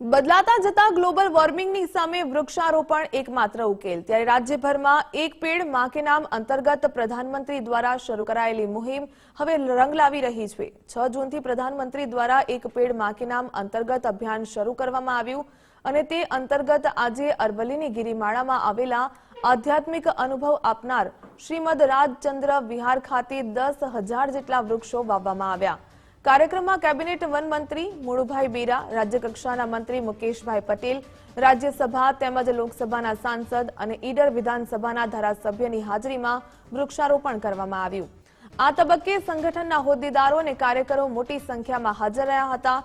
બદલાતા જતા ગ્લોબલ વોર્મિંગની સામે વૃક્ષારોપણ એકમાત્ર ઉકેલ. ત્યારે રાજ્યભરમાં એક પેડમાં કે નામ અંતર્ગત પ્રધાનમંત્રી દ્વારા શરૂ કરાયેલી મુહિમ હવે રંગ લાવી રહી છે. છ જૂનથી પ્રધાનમંત્રી દ્વારા એક પેડમાં કે નામ અંતર્ગત અભિયાન શરૂ કરવામાં આવ્યું અને તે અંતર્ગત આજે અરવલ્લીની ગિરિમાળામાં આવેલા આધ્યાત્મિક અનુભવ આપનાર શ્રીમદ રાજચંદ્ર વિહાર ખાતે દસ હજાર જેટલા વૃક્ષો વાવવામાં આવ્યા. કાર્યક્રમમાં કેબિનેટ વન મુળુભાઈ બેરા, રાજ્યકક્ષાના મંત્રી મુકેશભાઈ પટેલ, રાજ્યસભા તેમજ લોકસભાના સાંસદ અને ઈડર વિધાનસભાના ધારાસભ્યની હાજરીમાં વૃક્ષારોપણ કરવામાં આવ્યું. આ તબક્કે સંગઠનના હોદ્દેદારો અને કાર્યકરો મોટી સંખ્યામાં હાજર રહ્યા હતા.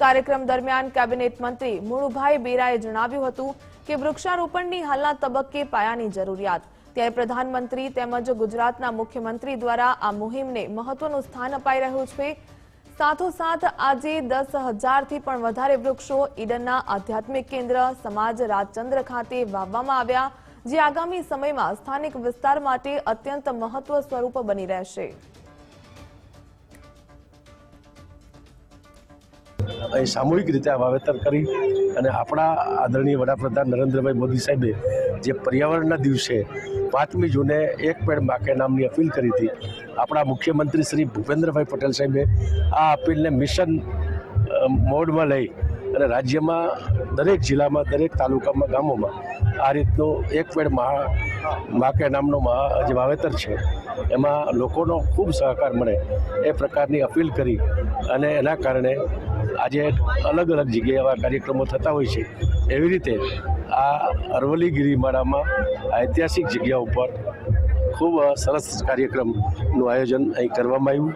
કાર્યક્રમ દરમિયાન કેબિનેટ મંત્રી મુળુભાઈ બેરાએ જણાવ્યું હતું કે વૃક્ષારોપણની હાલના તબક્કે પાયાની જરૂરિયાત. ત્યારે પ્રધાનમંત્રી તેમજ ગુજરાતના મુખ્યમંત્રી દ્વારા આ મુહિમને મહત્વનું સ્થાન અપાઈ રહ્યું છે. સાથોસાથ આજે દસ હજારથી પણ વધારે વૃક્ષો ઈડનના આધ્યાત્મિક કેન્દ્ર સમાજ રાજચંદ્ર ખાતે વાવવામાં આવ્યા, જે આગામી સમયમાં સ્થાનિક વિસ્તાર માટે અત્યંત મહત્વ સ્વરૂપ બની રહેશે. અહીં સામૂહિક રીતે આ વાવેતર કરી અને આપણા આદરણીય વડાપ્રધાન નરેન્દ્રભાઈ મોદી સાહેબે જે પર્યાવરણના દિવસે પાંચમી જૂને એક પેડ માકે નામની અપીલ કરી હતી. આપણા મુખ્યમંત્રી શ્રી ભૂપેન્દ્રભાઈ પટેલ સાહેબે આ અપીલને મિશન મોડમાં લઈ અને રાજ્યમાં, દરેક જિલ્લામાં, દરેક તાલુકામાં, ગામોમાં આ રીતનું એક પેડ મહા, માકે નામનો મહા, જે વાવેતર છે, એમાં લોકોનો ખૂબ સહકાર મળે એ પ્રકારની અપીલ કરી અને એના કારણે આજે અલગ અલગ જગ્યાએ આવા કાર્યક્રમો થતા હોય છે. એવી રીતે આ અરવલ્લી ગિરિમાળામાં ઐતિહાસિક જગ્યા ઉપર ખૂબ સરસ કાર્યક્રમનું આયોજન અહીં કરવામાં આવ્યું.